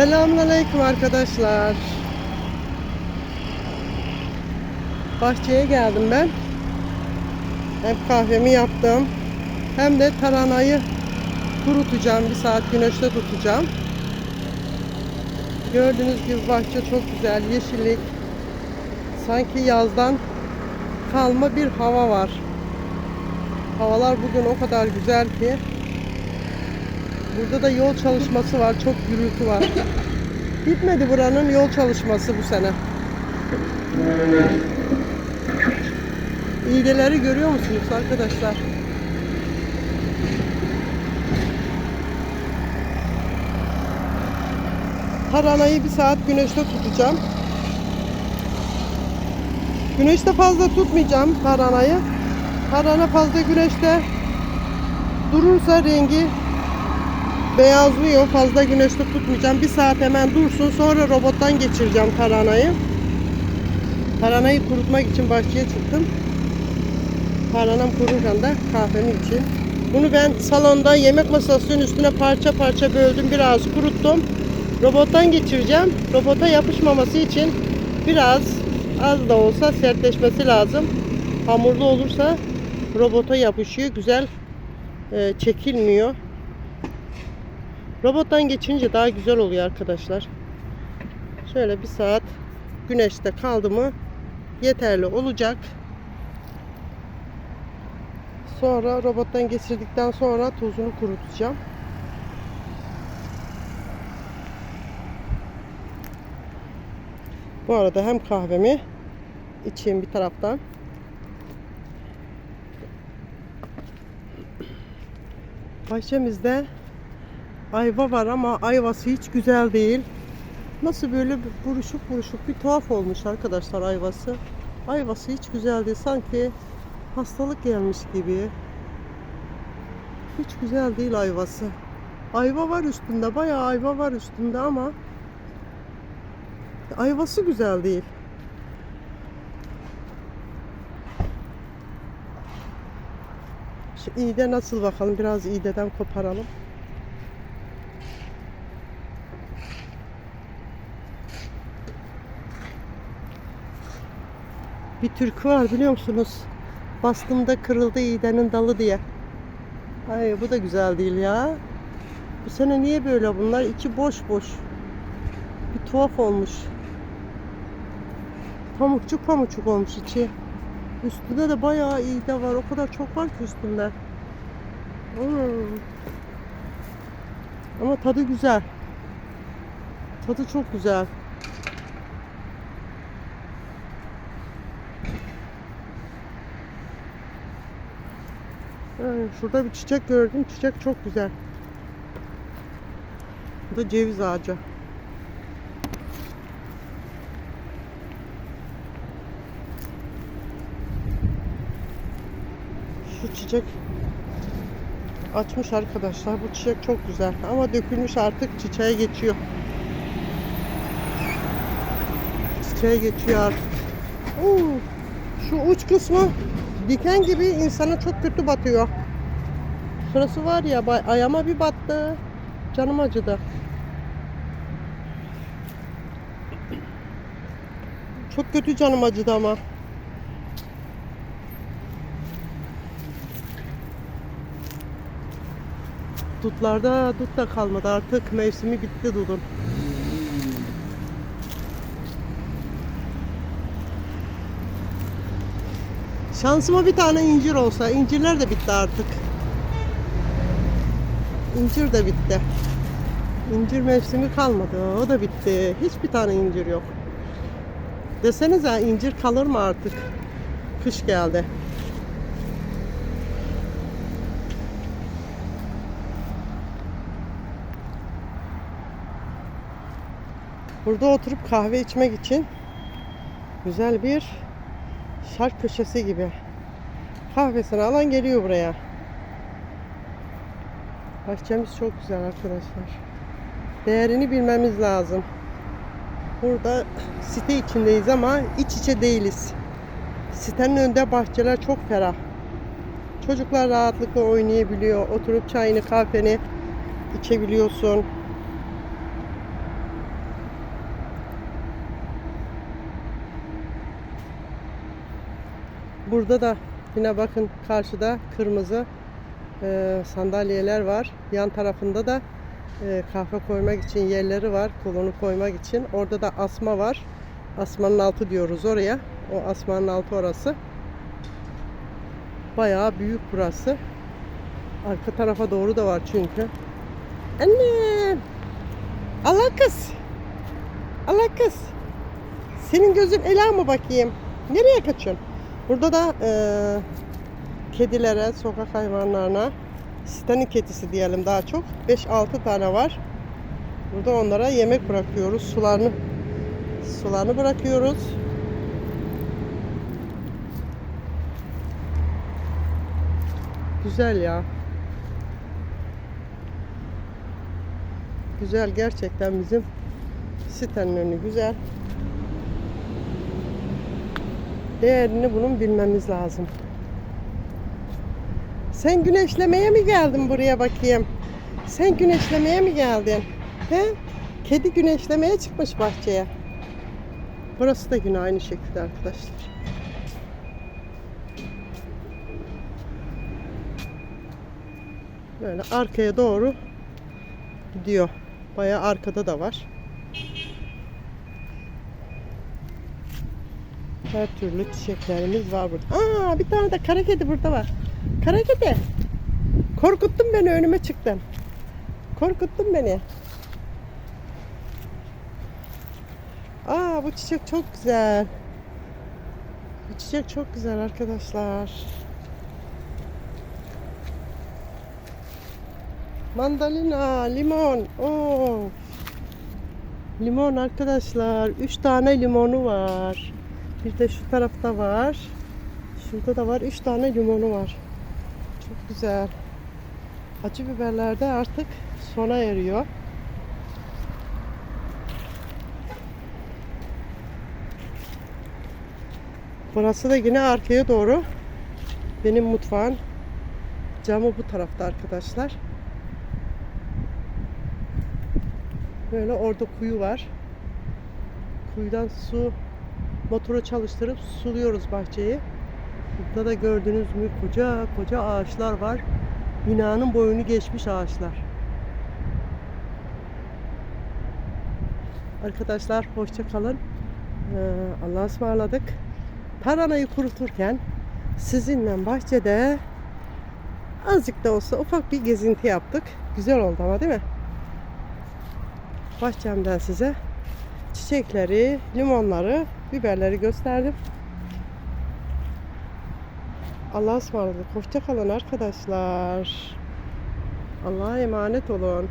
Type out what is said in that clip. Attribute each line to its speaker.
Speaker 1: Selamünaleyküm arkadaşlar. Bahçeye geldim ben. Hem kahvemi yaptım. Hem de taranayı kurutacağım. Bir saat güneşte tutacağım. Gördüğünüz gibi bahçe çok güzel. Yeşillik. Sanki yazdan kalma bir hava var. Havalar bugün o kadar güzel ki. Burada da yol çalışması var. Çok gürültü var. Bitmedi buranın yol çalışması bu sene. İğneleri görüyor musunuz arkadaşlar? Taranayı bir saat güneşte tutacağım. Güneşte fazla tutmayacağım taranayı. Tarhana fazla güneşte durursa rengi beyazlıyor. Fazla güneşte tutmayacağım. Bir saat hemen dursun. Sonra robottan geçireceğim taranayı. Taranayı kurutmak için bahçeye çıktım. Taranam kururken de kahvemi için. Bunu ben salonda yemek masasının üstüne parça parça böldüm. Biraz kuruttum. Robottan geçireceğim. Robota yapışmaması için biraz az da olsa sertleşmesi lazım. Hamurlu olursa robota yapışıyor. Güzel e, çekilmiyor. Robottan geçince daha güzel oluyor arkadaşlar. Şöyle bir saat güneşte kaldı mı yeterli olacak. Sonra robottan geçirdikten sonra tozunu kurutacağım. Bu arada hem kahvemi içeyim bir taraftan. Bahçemizde ayva var ama ayvası hiç güzel değil. Nasıl böyle buruşuk buruşuk bir tuhaf olmuş arkadaşlar ayvası. Ayvası hiç güzel değil. Sanki hastalık gelmiş gibi. Hiç güzel değil ayvası. Ayva var üstünde. Bayağı ayva var üstünde ama ayvası güzel değil. Şu iğde nasıl bakalım? Biraz iğdeden koparalım. Bir türkü var biliyor musunuz? Bastığımda kırıldı iğdenin dalı diye. Ay bu da güzel değil ya. Bu sene niye böyle bunlar? İçi boş boş. Bir tuhaf olmuş. Pamukçuk pamukçuk olmuş içi. Üstünde de bayağı iğde var. O kadar çok var ki üstünde. Hmm. Ama tadı güzel. Tadı çok güzel. Şurada bir çiçek gördüm. Çiçek çok güzel. Bu da ceviz ağacı. Şu çiçek açmış arkadaşlar. Bu çiçek çok güzel. Ama dökülmüş artık çiçeğe geçiyor. Çiçeğe geçiyor artık. Oo, şu uç kısmı diken gibi insana çok kötü batıyor. Şurası var ya ayağıma bir battı. Canım acıdı. Çok kötü canım acıdı ama. Dutlarda dut da kalmadı artık mevsimi bitti dudun. Şansıma bir tane incir olsa. incirler de bitti artık. İncir de bitti. İncir mevsimi kalmadı. O da bitti. Hiçbir tane incir yok. Desenize incir kalır mı artık? Kış geldi. Burada oturup kahve içmek için güzel bir şark köşesi gibi. Kahvesini alan geliyor buraya. Bahçemiz çok güzel arkadaşlar. Değerini bilmemiz lazım. Burada site içindeyiz ama iç içe değiliz. Sitenin önünde bahçeler çok ferah. Çocuklar rahatlıkla oynayabiliyor. Oturup çayını, kahveni içebiliyorsun. Burada da yine bakın karşıda kırmızı e, sandalyeler var. Yan tarafında da e, kahve koymak için yerleri var. Kolonu koymak için. Orada da asma var. Asmanın altı diyoruz oraya. O asmanın altı orası. Bayağı büyük burası. Arka tarafa doğru da var çünkü. Anne! Allah kız! Allah kız! Senin gözün ela mı bakayım? Nereye kaçıyorsun? Burada da e, kedilere, sokak hayvanlarına sitenin kedisi diyelim daha çok. 5-6 tane var. Burada onlara yemek bırakıyoruz. Sularını sularını bırakıyoruz. Güzel ya. Güzel gerçekten bizim sitenin önü güzel. Değerini bunun bilmemiz lazım. Sen güneşlemeye mi geldin buraya bakayım? Sen güneşlemeye mi geldin? He? Kedi güneşlemeye çıkmış bahçeye. Burası da yine aynı şekilde arkadaşlar. Böyle arkaya doğru gidiyor. Bayağı arkada da var. Her türlü çiçeklerimiz var burada. Aa bir tane de kara kedi burada var. Kara kedi. Korkuttun beni önüme çıktın. Korkuttun beni. Aa bu çiçek çok güzel. Bu çiçek çok güzel arkadaşlar. Mandalina, limon. Oo. Limon arkadaşlar. Üç tane limonu var. Bir de şu tarafta var. Şurada da var. Üç tane limonu var. Çok güzel. Acı biberler de artık sona eriyor. Burası da yine arkaya doğru. Benim mutfağın camı bu tarafta arkadaşlar. Böyle orada kuyu var. Kuyudan su motoru çalıştırıp suluyoruz bahçeyi. Burada da gördüğünüz gibi koca koca ağaçlar var. Binanın boyunu geçmiş ağaçlar. Arkadaşlar hoşça kalın. Ee, Allah'a ısmarladık. Taranayı kuruturken sizinle bahçede azıcık da olsa ufak bir gezinti yaptık. Güzel oldu ama değil mi? Bahçemden size çiçekleri, limonları, biberleri gösterdim. Allah'a ısmarladık. Hoşça kalın arkadaşlar. Allah'a emanet olun.